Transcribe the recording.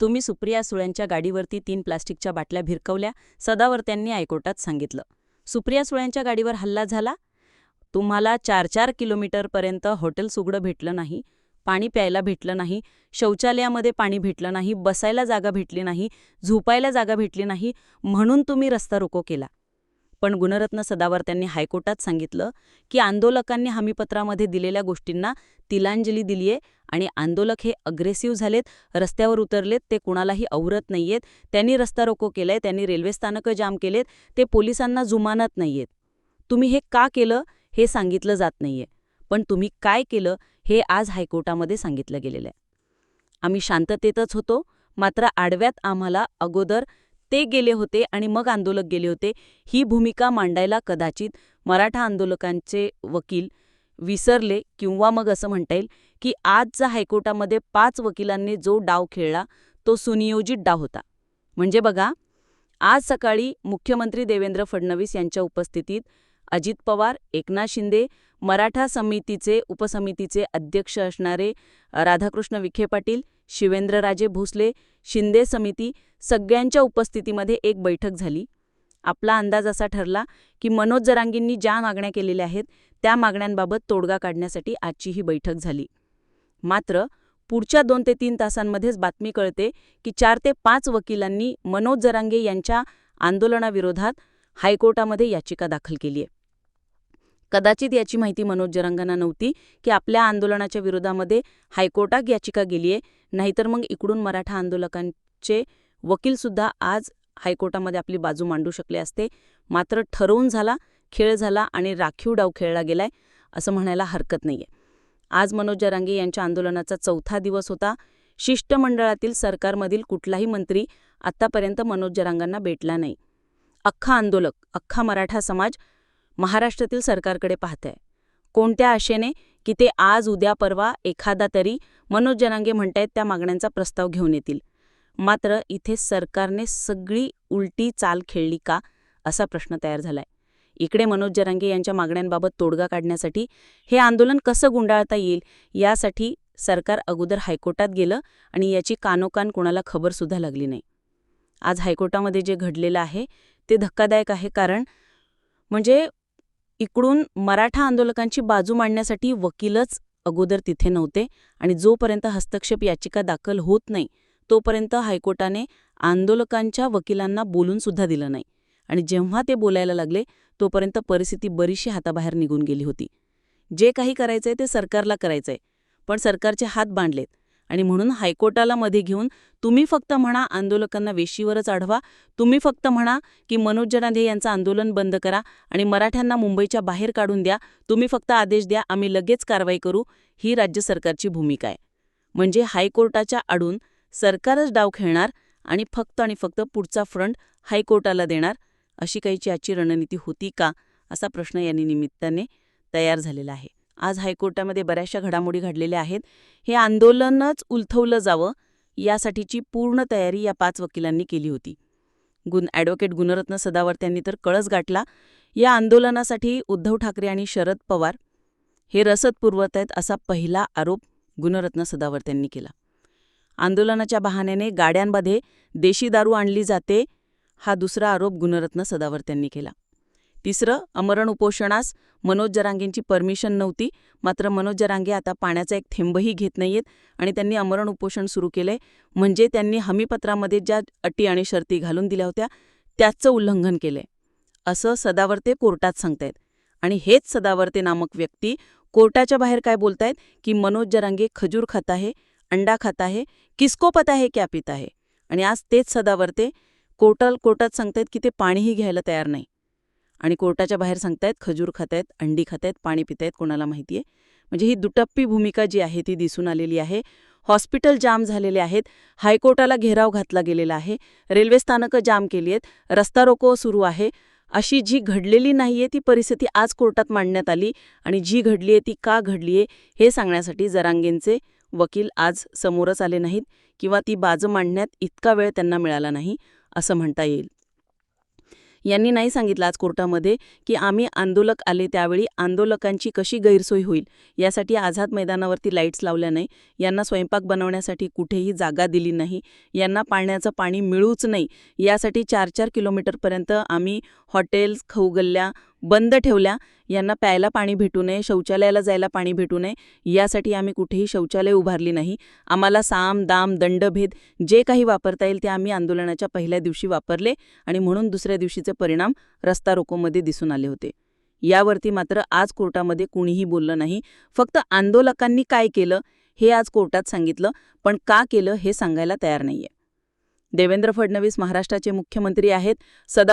तुम्ही सुप्रिया सुळ्यांच्या गाडीवरती तीन प्लास्टिकच्या बाटल्या भिरकवल्या सदावर त्यांनी हायकोर्टात सांगितलं. सुप्रिया सुळ्यांच्या गाडीवर हल्ला झाला? तुम्हाला चार चार किलोमीटरपर्यंत हॉटेल सुगडं भेटलं नाही पाणी प्यायला भेटलं नाही शौचालयामध्ये पाणी भेटलं नाही बसायला जागा भेटली नाही झोपायला जागा भेटली नाही म्हणून तुम्ही रस्ता रोको केला. पण गुणरत्न सदावर त्यांनी हायकोर्टात सांगितलं की आंदोलकांनी हमीपत्रामध्ये दिलेल्या गोष्टींना तिलांजली दिलीये आणि आंदोलक हे अग्रेसिव्ह झालेत रस्त्यावर उतरलेत ते कुणालाही आवरत नाहीयेत त्यांनी रस्ता रोको केलाय त्यांनी रेल्वे स्थानकं जाम केलेत ते पोलिसांना जुमानत नाहीयेत. तुम्ही हे का केलं हे सांगितलं जात नाहीये पण तुम्ही काय केलं हे आज हायकोर्टामध्ये सांगितलं गेलेलं आहे. आम्ही शांततेतच होतो मात्र आडव्यात आम्हाला अगोदर ते गेले होते आणि मग आंदोलक गेले होते. ही भूमिका मांडायला कदाचित मराठा आंदोलकांचे वकील विसरले किंवा मग असं म्हणता येईल की आजचा हायकोर्टामध्ये पाच वकिलांनी जो डाव खेळला तो सुनियोजित डाव होता. म्हणजे बघा आज सकाळी मुख्यमंत्री देवेंद्र फडणवीस यांच्या उपस्थितीत अजित पवार एकनाथ शिंदे मराठा समितीचे उपसमितीचे अध्यक्ष असणारे राधाकृष्ण विखे पाटील शिवेंद्रराजे भोसले शिंदे समिती सगळ्यांच्या उपस्थितीमध्ये एक बैठक झाली. आपला अंदाज असा ठरला की मनोज जरांगींनी ज्या मागण्या केलेल्या आहेत त्या मागण्यांबाबत तोडगा काढण्यासाठी आजची ही बैठक झाली. मात्र पुढच्या दोन ते तीन तासांमध्येच बातमी कळते की चार ते पाच वकिलांनी मनोज जरांगे यांच्या आंदोलनाविरोधात हायकोर्टामध्ये याचिका दाखल केली आहे कदाचित याची माहिती मनोज जरांगांना नव्हती की आपल्या आंदोलनाच्या विरोधामध्ये हायकोर्टात याचिका गेलीये. नाहीतर मग इकडून मराठा आंदोलकांचे वकीलसुद्धा आज हायकोर्टामध्ये आपली बाजू मांडू शकले असते. मात्र ठरवून झाला खेळ झाला आणि राखीव डाव खेळला गेलाय असं म्हणायला हरकत नाहीये. आज मनोज जरांगे यांच्या आंदोलनाचा चौथा दिवस होता. शिष्टमंडळातील सरकारमधील कुठलाही मंत्री आत्तापर्यंत मनोज जरांगांना भेटला नाही. अख्खा आंदोलक अख्खा मराठा समाज महाराष्ट्रातील सरकारकडे पाहतंय. कोणत्या आशेने की ते आज उद्या परवा एखादा तरी मनोज जनांगे म्हणतायत त्या मागण्यांचा प्रस्ताव घेऊन येतील. मात्र इथे सरकारने सगळी उलटी चाल खेळली का असा प्रश्न तयार झालाय. इकडे मनोज जरांगे यांच्या मागण्यांबाबत तोडगा काढण्यासाठी हे आंदोलन कसं गुंडाळता येईल यासाठी सरकार अगोदर हायकोर्टात गेलं आणि याची कानोकान कोणाला खबरसुद्धा लागली नाही. आज हायकोर्टामध्ये जे घडलेलं आहे ते धक्कादायक आहे कारण म्हणजे इकडून मराठा आंदोलकांची बाजू मांडण्यासाठी वकीलच अगोदर तिथे नव्हते आणि जोपर्यंत हस्तक्षेप याचिका दाखल होत नाही तोपर्यंत हायकोर्टाने आंदोलकांच्या वकिलांना बोलून सुद्धा दिलं नाही. आणि जेव्हा ते बोलायला लागले तोपर्यंत परिस्थिती बरीचशी हाताबाहेर निघून गेली होती. जे काही करायचंय ते सरकारला करायचंय पण सरकारचे हात बांधलेत. आणि म्हणून हायकोर्टाला मध्ये घेऊन तुम्ही फक्त म्हणा आंदोलकांना वेशीवरच आढवा. तुम्ही फक्त म्हणा की मनोज जनाधे यांचं आंदोलन बंद करा आणि मराठ्यांना मुंबईच्या बाहेर काढून द्या. तुम्ही फक्त आदेश द्या आम्ही लगेच कारवाई करू. ही राज्य सरकारची भूमिका आहे. म्हणजे हायकोर्टाच्या आडून सरकारच डाव खेळणार आणि फक्त आणि फक्त पुढचा फ्रंट हायकोर्टाला देणार अशी काहीची आजची रणनीती होती का? असा प्रश्न यांनी निमित्ताने तयार झालेला आहे. आज हायकोर्टामध्ये बऱ्याचशा घडामोडी घडलेल्या आहेत. हे आंदोलनच उलथवलं जावं यासाठीची पूर्ण तयारी या पाच वकिलांनी केली होती. गुण ॲडव्होकेट गुणरत्न सदावर त्यांनी तर कळस गाठला या आंदोलनासाठी उद्धव ठाकरे आणि शरद पवार हे रसद पुरवत आहेत असा पहिला आरोप गुणरत्न सदावर त्यांनी केला. आंदोलनाच्या बहाण्याने गाड्यांमध्ये देशी दारू आणली जाते हा दुसरा आरोप गुणरत्न सदावर त्यांनी केला. तिसरं अमरण उपोषणास मनोज जरांगेंची परमिशन नव्हती. मात्र मनोज जरांगे आता पाण्याचा एक थेंबही घेत नाहीयेत आणि त्यांनी अमरण उपोषण सुरू केलंय. म्हणजे त्यांनी हमीपत्रामध्ये ज्या अटी आणि शर्ती घालून दिल्या होत्या त्याचं उल्लंघन केलंय. असं सदावर्ते कोर्टात सांगतायत. आणि हेच सदावर्ते नामक व्यक्ती कोर्टाच्या बाहेर काय बोलतायत? की मनोज जरांगे खजूर खात आहे अंडा खात आहे किसको पता आहे क्या पित आहे आणि आज तेच सदावर्ते कोर्टाल कोर्टात सांगतायत की ते पाणीही घ्यायला तयार नाही. आणि कोर्टाच्या बाहेर सांगतायत खजूर खातायत अंडी खातायत पाणी पितायत कोणाला माहिती आहे? म्हणजे ही दुटप्पी भूमिका जी आहे ती दिसून आलेली आहे. हॉस्पिटल जाम झालेले आहेत. हायकोर्टाला घेराव घातला गेलेला आहे. रेल्वे स्थानकं जाम केली आहेत. रस्ता रोको सुरू आहे. अशी जी घडलेली नाहीये ती परिस्थिती आज कोर्टात मांडण्यात आली. आणि जी घडली आहे ती का घडली आहे हे सांगण्यासाठी जरांगेंचे वकील आज समोरच आले नाहीत किंवा ती बाजू मांडण्यात इतका वेळ त्यांना मिळाला नाही असं म्हणता येईल. यांनी नाही सांगितलं आज कोर्टामध्ये की आम्ही आंदोलक आले त्यावेळी आंदोलकांची कशी गैरसोय होईल. यासाठी आझाद मैदानावरती लाईट्स लावल्या नाही. यांना स्वयंपाक बनवण्यासाठी कुठेही जागा दिली नाही. यांना पाण्याचं पाणी मिळूच नाही. यासाठी चार चार किलोमीटरपर्यंत आम्ही हॉटेल्स खाऊगल्ल्या बंद ठेवल्या यांना प्यायला पाणी भेटू नये शौचालयाला जायला पाणी भेटू नये यासाठी आम्ही कुठेही शौचालय उभारली नाही. आम्हाला साम दाम दंडभेद जे काही वापरता येईल ते आम्ही आंदोलनाच्या पहिल्या दिवशी वापरले आणि म्हणून दुसऱ्या दिवशीचे परिणाम रस्ता रोकोमध्ये दिसून आले होते. यावरती मात्र आज कोर्टामध्ये कुणीही बोललं नाही. फक्त आंदोलकांनी काय केलं हे आज कोर्टात सांगितलं पण का केलं हे सांगायला तयार नाहीये. देवेंद्र फडणवीस महाराष्ट्राचे मुख्यमंत्री आहेत. सदा